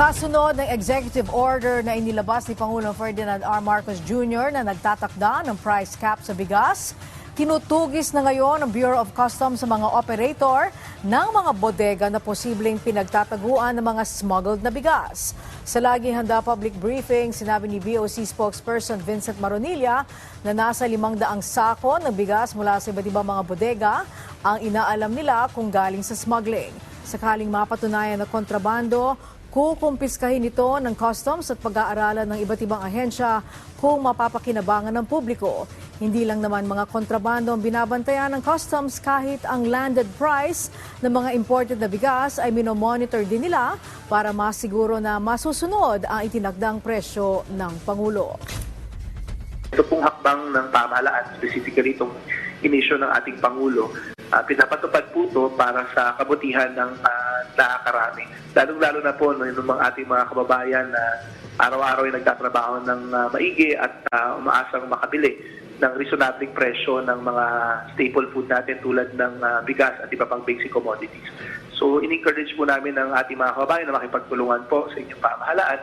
Kasunod ng executive order na inilabas ni Pangulong Ferdinand R. Marcos Jr. na nagtatakda ng price cap sa bigas, tinutugis na ngayon ng Bureau of Customs sa mga operator ng mga bodega na posibleng pinagtataguan ng mga smuggled na bigas. Sa laging handa public briefing, sinabi ni BOC spokesperson Vincent Maronilla na nasa limang daang sako ng bigas mula sa iba't ibang mga bodega ang inaalam nila kung galing sa smuggling. Sakaling mapatunayan na kontrabando, kukumpiskahin ito ng customs at pag-aaralan ng iba't ibang ahensya kung mapapakinabangan ng publiko. Hindi lang naman mga kontrabando ang binabantayan ng customs kahit ang landed price ng mga imported na bigas ay minomonitor din nila para masiguro na masusunod ang itinagdang presyo ng Pangulo. Ito pong hakbang ng pamahalaan, specifically itong inisyo ng ating Pangulo, uh, pinapatupad po ito para sa kabutihan ng uh, nakakarami. Lalong-lalo na po no, yung mga ating mga kababayan na araw-araw ay nagtatrabaho ng uh, maigi at uh, umaasang makabili ng reasonabling presyo ng mga staple food natin tulad ng uh, bigas at iba pang basic commodities. So, in-encourage po namin ng ating mga kababayan na makipagtulungan po sa inyong pamahalaan